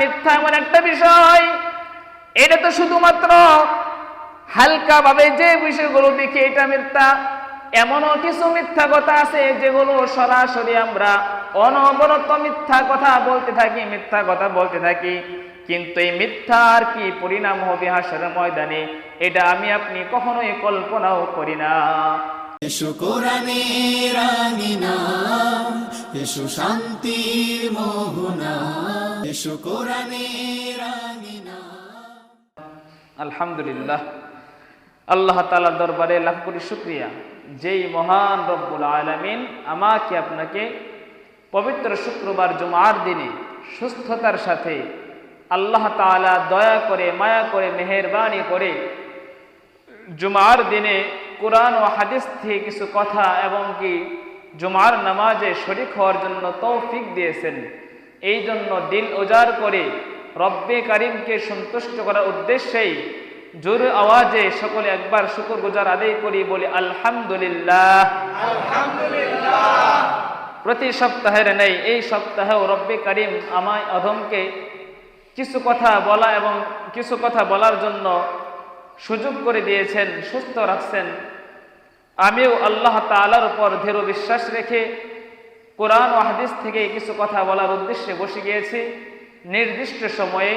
মিথ্যা এমন একটা বিষয়। এটা তো শুধুমাত্র হালকা ভাবে যে বিষয়গুলো দেখি এটা মিথ্যা, এমনও কিছু মিথ্যা কথা আছে যেগুলো সরাসরি আমরা অনবরত মিথ্যা কথা বলতে থাকি, মিথ্যা কথা বলতে থাকি। কিন্তু এই মিথ্যার কি পরিণাম হবে হাসের ময়দানে, এটা আমি আপনি কখনোই কল্পনাও করি না। আলহামদুলিল্লাহ, আল্লাহ তালার দরবারে লাখ কোটি শুক্রিয়া। যেই মহান রব্বুল আলমিন আমাকে আপনাকে পবিত্র শুক্রবার জুমার দিনে সুস্থতার সাথে আল্লাহ তাআলা দয়া করে, মায়া করে, মেহেরবানি করে জুমার দিনে কোরআন ও হাদিস থেকে কিছু কথা এবং কি জুমার নামাজে শরিক হওয়ার জন্য তৌফিক দিয়েছেন। এই জন্য দিল উজাড় করে রব্বে কারিমকে সন্তুষ্ট করার উদ্দেশ্যেই জোর আওয়াজে সকলে একবার শুকর গুজার আদায় করি বলি আলহামদুলিল্লাহ। প্রতি সপ্তাহের নেই এই সপ্তাহেও রব্বে কারিম আমায় অধমকে কিছু কথা বলা এবং কিছু কথা বলার জন্য সুযোগ করে দিয়েছেন সুস্থ রাখছেন। আমিও আল্লাহ তালার উপর দৃঢ় বিশ্বাস রেখে কোরআন ও হাদিস থেকে কিছু কথা বলার উদ্দেশ্যে বসে গিয়েছি। নির্দিষ্ট সময়ে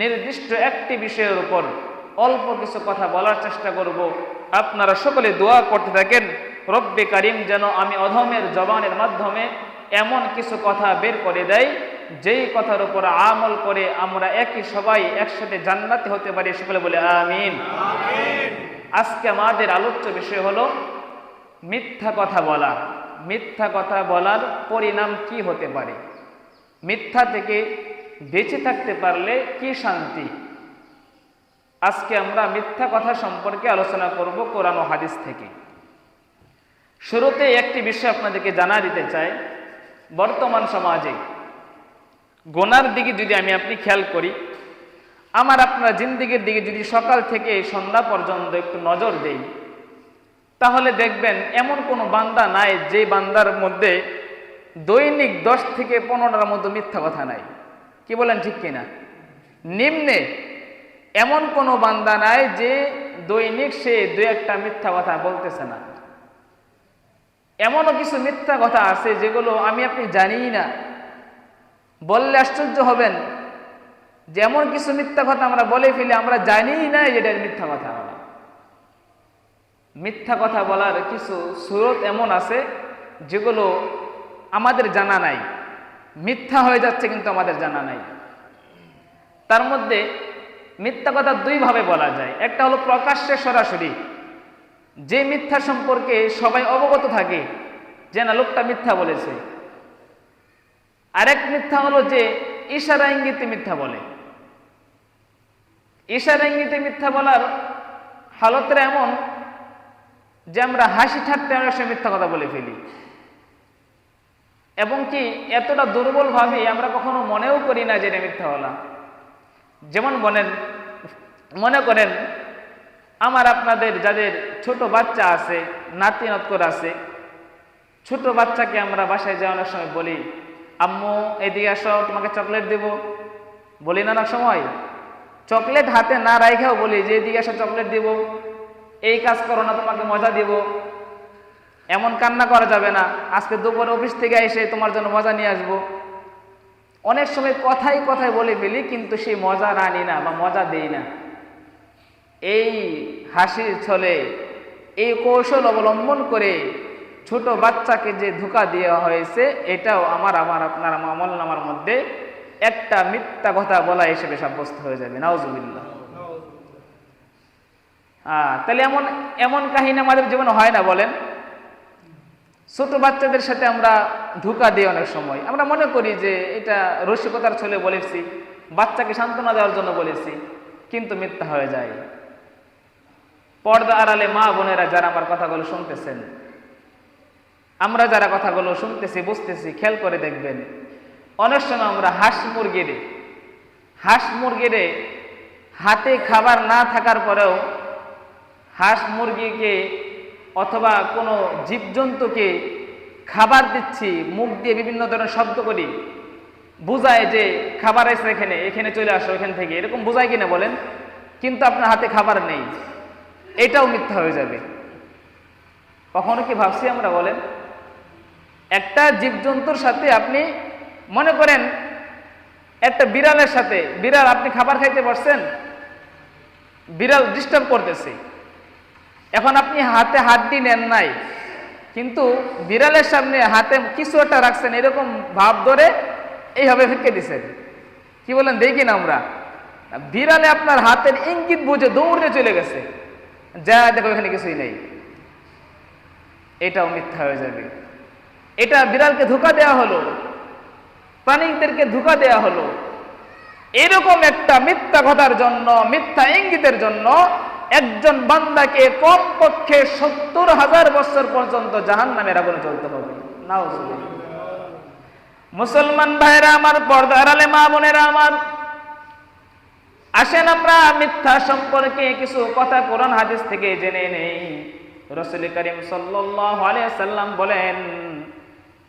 নির্দিষ্ট একটি বিষয়ের উপর অল্প কিছু কথা বলার চেষ্টা করব। আপনারা সকলে দোয়া করতে থাকেন, রব্বে কারিম যেন আমি অধমের জবানের মাধ্যমে এমন কিছু কথা বের করে দেয়, যেই কথার উপর আমল করে আমরা একই সবাই একসাথে জান্নাতে হতে পারি। সকলে বলে আমিন। আজকে আমাদের আলোচ্য বিষয় হলো মিথ্যা কথা বলা। মিথ্যা কথা বলার পরিণাম কি হতে পারে? মিথ্যা থেকে বেঁচে থাকতে পারলে কি শান্তি? আজকে আমরা মিথ্যা কথা সম্পর্কে আলোচনা করব কোরআন ও হাদিস থেকে। শুরুতে একটি বিষয় আপনাদেরকে জানা দিতে চাই। বর্তমান সমাজে গোনার দিকে যদি আমি আপনি খেয়াল করি আমার আপনার জিন্দিগির দিকে যদি সকাল থেকে সন্ধ্যা পর্যন্ত একটু নজর দেই, তাহলে দেখবেন এমন কোনো বান্দা নাই যে বান্দার মধ্যে দৈনিক দশ থেকে পনেরোটার মতো মিথ্যা কথা নাই। কি বলেন ঠিক কিনা? নিম্নে এমন কোনো বান্দা নাই যে দৈনিক সে দু একটা মিথ্যা কথা বলতেছে না। এমনও কিছু মিথ্যা কথা আছে যেগুলো আমি আপনি জানিই না। বললে আশ্চর্য হবেন। যেমন কিছু মিথ্যা কথা আমরা বলে ফেলি, আমরা জানিই না যেটা মিথ্যা কথা আমরা মিথ্যা কথা বলার কিছু সুরত এমন আছে যেগুলো আমাদের জানা নাই। মিথ্যা হয়ে যাচ্ছে কিন্তু আমাদের জানা নাই। তার মধ্যে মিথ্যা কথা দুইভাবে বলা যায়। একটা হলো প্রকাশ্যে সরাসরি, যে মিথ্যা সম্পর্কে সবাই অবগত থাকে যে না, লোকটা মিথ্যা বলেছে। আরেক মিথ্যা হলো যে ইশারা ইঙ্গিতে মিথ্যা বলে। ইশারা ইঙ্গিতে মিথ্যা বলার হালতটা এমন যে আমরা হাসি ঠাট্টা অনেক সময় মিথ্যা কথা বলে ফেলি। এবং কি এতটা দুর্বলভাবে আমরা কখনো মনেও করি না যে এটা মিথ্যা বলা। যেমন বলেন, মনে করেন, আমার আপনাদের যাদের ছোট বাচ্চা আছে, নাতি নৎকর আছে, ছোট বাচ্চাকে আমরা বাসায় যাওয়ানোর সময় বলি, আম্মু, এদিকে আসো, তোমাকে চকলেট দেব। বলি, না অনেক সময়। চকলেট হাতে না রাইখাও বলি, যে আসো চকলেট দিব, এই কাজ করো না, তোমাকে মজা দিব, এমন কান্না করা যাবে না। আজকে দুপুরে অফিস থেকে এসে তোমার জন্য মজা নিয়ে আসব। অনেক সময় কথাই কথাই বলে ফেলি, কিন্তু সেই মজা না রানি না বা মজা দেই না। এই হাসির ছলে, এই কৌশল অবলম্বন করে ছোট বাচ্চাকে যে ধোকা দেওয়া হয়েছে, এটাও আমার আমার, আপনার আমল নামার মধ্যে একটা মিথ্যা কথা বলা হিসেবে সাব্যস্ত হয়ে যাবে, নাউজুবিল্লাহ। হ্যাঁ তাহলে এমন এমন কাহিনী আমাদের জীবনে হয় না, বলেন। ছোট বাচ্চাদের সাথে আমরা ধোকা দিই অনেক সময়। আমরা মনে করি যে এটা রসিকতার ছলে বলেছি, বাচ্চাকে সান্ত্বনা দেওয়ার জন্য বলেছি, কিন্তু মিথ্যা হয়ে যায়। পর্দা আড়ালে মা বোনেরা যারা আমার কথাগুলো শুনতেছেন, আমরা যারা কথাগুলো শুনতেছি, বুঝতেছি, খেয়াল করে দেখবেন অনেক সময় আমরা হাঁস মুরগিরে হাঁস মুরগিরে হাতে খাবার না থাকার পরেও হাঁস মুরগিকে অথবা কোনো জীবজন্তুকে খাবার দিচ্ছি, মুখ দিয়ে বিভিন্ন ধরনের শব্দ করি, বোঝায় যে খাবার এসে এখানে এখানে চলে আসো, এখান থেকে। এরকম বুঝায় কিনা বলেন? কিন্তু আপনার হাতে খাবার নেই। এটাও মিথ্যা হয়ে যাবে। কখনো কি ভাবছি আমরা বলেন? একটা জীবজন্তুর সাথে আপনি মনে করেন, একটা বিড়ালের সাথে, বিড়াল, আপনি খাবার খাইতে পারছেন বিড়াল ডিস্টার্ব করতেছে। এখন আপনি হাতে হাত দিয়ে নেন নাই, কিন্তু বিড়ালের সামনে হাতে কিছু একটা রাখছেন, এরকম ভাব ধরে এইভাবে ফেঁকে দিছেন। কি বলেন, দেখি না আমরা। বিড়ালে আপনার হাতের ইঙ্গিত বুঝে দৌড়ে চলে গেছে। যা, দেখো, এখানে কিছুই নেই। এটাও মিথ্যা হয়ে যাবে। এটা বিড়ালকে ধোকা দেওয়া হলো। প্রাণীদেরকে ধোকা দেওয়া হলো। এরকম একটা মিথ্যা কথার জন্য, মিথ্যা ইঙ্গিতের জন্য একজন বান্দাকে কমপক্ষে সত্তর হাজার বছর পর্যন্ত জাহান নামের আগুনে চলতে হবে। মুসলমান ভাইরা আমার পর্দা আড়ালে মা বোনেরা আমার, আসেন আমরা মিথ্যা সম্পর্কে কিছু কথা কোরআন হাদিস থেকে জেনে নেই। রসুল করিম সাল্লাম বলেন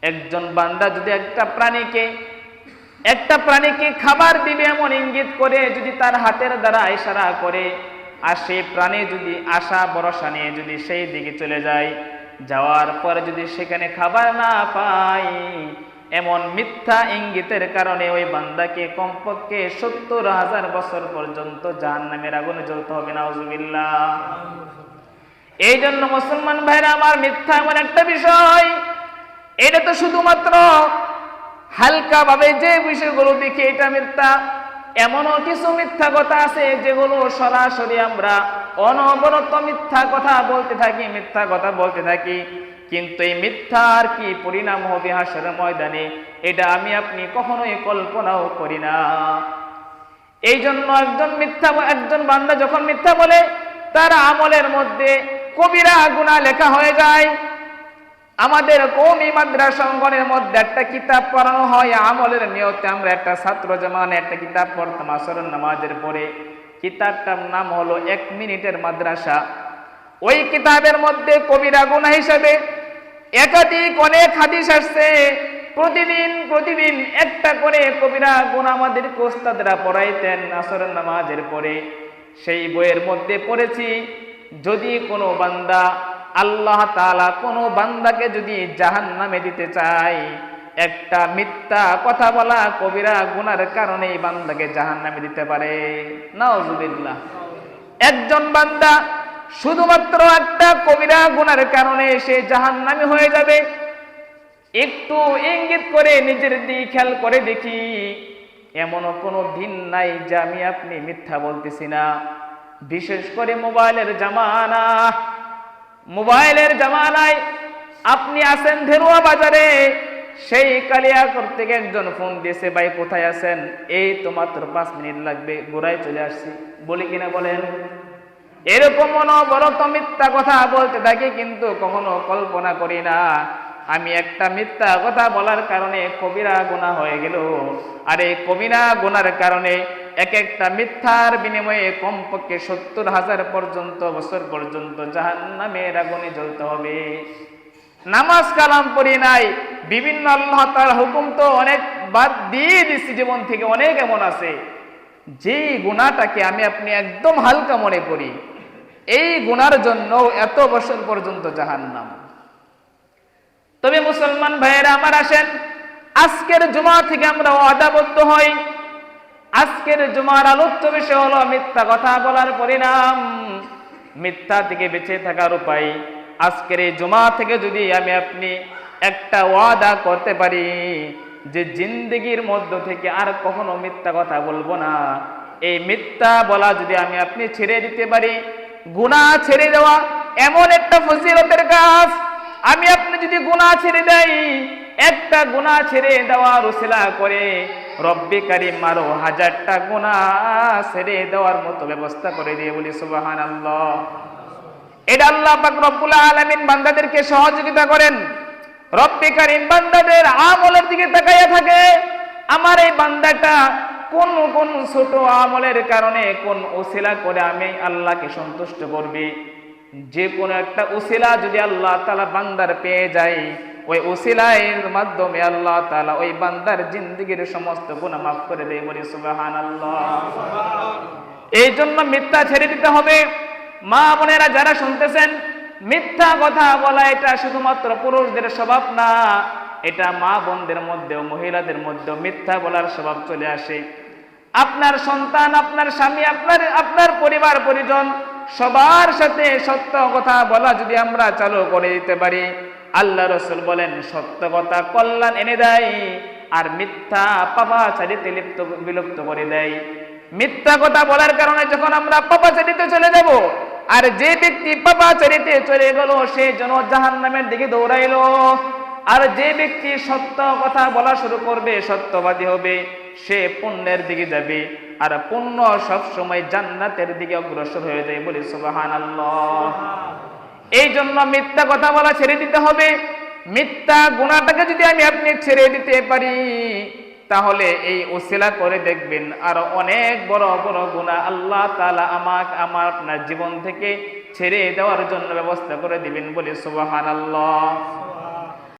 একজন বান্দা যদি একটা প্রাণীকে একটা প্রাণীকে খাবার দিবে এমন ইঙ্গিত করে, যদি তার হাতের দ্বারা ইশারা করে, আর সেই প্রাণী যদি আশা ভরসা নিয়ে যদি সেই দিকে চলে যায়, যাওয়ার পরে যদি সেখানে খাবার না পায়, এমন মিথ্যা ইঙ্গিতের কারণে ওই বান্দাকে কমপক্ষে সত্তর হাজার বছর পর্যন্ত জাহান নামের আগুনে জ্বলতে হবে না এই জন্য মুসলমান ভাইরা, আমার মিথ্যা এমন একটা বিষয় এটা তো শুধুমাত্র হালকা ভাবে যে বিষয়গুলো দেখি এটা মিথ্যা, এমনও কিছু মিথ্যা কথা আছে যেগুলো সরাসরি আমরা অনবরত মিথ্যা কথা বলতে থাকি, মিথ্যা কথা বলতে থাকি। কিন্তু এই মিথ্যার কি পরিণাম হবে হাসের ময়দানে, এটা আমি আপনি কখনোই কল্পনাও করি না। এই জন্য একজন মিথ্যা, একজন বান্দা যখন মিথ্যা বলে, তার আমলের মধ্যে কবিরা গুণা লেখা হয়ে যায়। আমাদের কৌমি মাদ্রাসা অঙ্গনের মধ্যে একটা কিতাব পড়ানো হয়, আমলের নিয়তে আমরা একটা ছাত্র জমানে একটা কিতাব পড়তাম, আসরের নামাজের পরে। কিতাবটার নাম হলো এক মিনিটের মাদ্রাসা। ওই কিতাবের মধ্যে কবিরা গুণা হিসাবে একাধিক অনেক হাদিস আসছে। প্রতিদিন প্রতিদিন একটা করে কবিরা গুণ আমাদের কোস্তাদরা পড়াইতেন আসরের নামাজের পরে। সেই বইয়ের মধ্যে পড়েছি, যদি কোনো বান্দা আল্লাহ তালা কোনো বান্দাকে যদি জাহান নামে দিতে চায়, একটা মিথ্যা কথা বলা কবিরা গুনার কারণে বান্দাকে জাহান নামে দিতে পারে। নাউজুবিল্লাহ। একজন বান্দা শুধুমাত্র একটা কবিরা গুনার কারণে সে জাহান নামে হয়ে যাবে। একটু ইঙ্গিত করে নিজের দিকে খেয়াল করে দেখি, এমনও কোনো দিন নাই যে আমি আপনি মিথ্যা বলতেছি না। বিশেষ করে মোবাইলের জামানা। মোবাইলের জামানায় আপনি আছেন ধেরুয়া বাজারে, সেই কালিয়া করতে একজন ফোন দিয়েছে, ভাই, কোথায় আছেন? এই তো মাত্র পাঁচ মিনিট লাগবে, গোড়ায় চলে আসছি। বলি কিনা বলেন? এরকম অনবরত মিথ্যা কথা বলতে থাকি কিন্তু কখনো কল্পনা করি না। আমি একটা মিথ্যা কথা বলার কারণে কবিরা গোনা হয়ে গেল। আর এই কবিরা গোনার কারণে এক একটা মিথ্যার বিনিময়ে কমপক্ষে সত্তর হাজার পর্যন্ত, বছর পর্যন্ত জাহান নামের আগুনে জ্বলতে হবে। নামাজ কালাম পড়ি নাই, বিভিন্ন আল্লাহ তার হুকুম তো অনেক বাদ দিয়ে দিচ্ছি জীবন থেকে, অনেক এমন আছে। যে গুণাটাকে আমি আপনি একদম হালকা মনে করি, এই গুণার জন্য এত বছর পর্যন্ত জাহান নাম তবে মুসলমান ভাইয়েরা আমার আসেন। আজকের জমা থেকে আমরা অদাবদ্ধ হই। আজকের জুমার আলোচ্য বিষয় হলো মিথ্যা কথা বলার পরিণাম। মিথ্যা থেকে বেঁচে থাকার উপায়। আজকের এই জমা থেকে যদি আমি আপনি একটা ওয়াদা করতে পারি যে জিন্দগির মধ্য থেকে আর কখনো মিথ্যা কথা বলব না। এই মিথ্যা বলা যদি আমি আপনি ছেড়ে দিতে পারি গুণা ছেড়ে দেওয়া এমন একটা ফজিলতের কাজ। আমি যদি গুণা ছেড়ে দেই একটা গুণা ছেড়ে দেওয়ার উসিলা করে। কারিম আরও হাজারটা গুণা ছেড়ে দেওয়ার মতো ব্যবস্থা করে দিয়ে বলি সুবাহান আল্লাহ এটা আল্লাহ পাক রব্বুল বান্দাদেরকে সহযোগিতা করেন। রব্বি কারিম বান্দাদের আমলের দিকে তাকাইয়া থাকে, আমার এই বান্দাটা কোন কোন ছোট আমলের কারণে কোন ওসিলা করে আমি আল্লাহকে সন্তুষ্ট করবে? যে কোনো একটা ওসিলা যদি আল্লাহ তালা বান্দার পেয়ে যায়, ওই উসিলায়ের মাধ্যমে আল্লাহ তালা ওই বান্দার জিন্দগির সমস্ত গুনাহ মাফ করে দেয় বলি সুবহানাল্লাহ। এই জন্য মিথ্যা ছেড়ে দিতে হবে। মা বোনেরা যারা শুনতেছেন, মিথ্যা কথা বলা এটা শুধুমাত্র পুরুষদের স্বভাব না, এটা মা বোনদের মধ্যেও, মহিলাদের মধ্যেও মিথ্যা বলার স্বভাব চলে আসে। আপনার সন্তান, আপনার স্বামী, আপনার আপনার পরিবার, পরিজন সবার সাথে সত্য কথা বলা যদি আমরা চালু করে দিতে পারি, আল্লাহ রসুল বলেন, সত্য কথা কল্যাণ এনে দেয় আর মিথ্যা পাপাচারিতে লিপ্ত, বিলুপ্ত করে দেয়। মিথ্যা কথা বলার কারণে যখন আমরা পাপাচারিতে চলে যাব, আর যে ব্যক্তি পাপাচারিতে চলে গেল, সে যেন জাহান নামের দিকে দৌড়াইলো। আর যে ব্যক্তি সত্য কথা বলা শুরু করবে, সত্যবাদী হবে, সে পুণ্যের দিকে যাবে। আর পুণ্য সব সময় জান্নাতের দিকে অগ্রসর হয়ে যায় বলি সুবাহান এই জন্য মিথ্যা কথা বলা ছেড়ে দিতে হবে। মিথ্যা গুণাটাকে যদি আমি আপনি ছেড়ে দিতে পারি তাহলে এই ওসিলা করে দেখবেন আর অনেক বড় বড় গুণা আল্লাহ তালা আমাকে আমার আপনার জীবন থেকে ছেড়ে দেওয়ার জন্য ব্যবস্থা করে দিবেন বলে সুবাহান আল্লাহ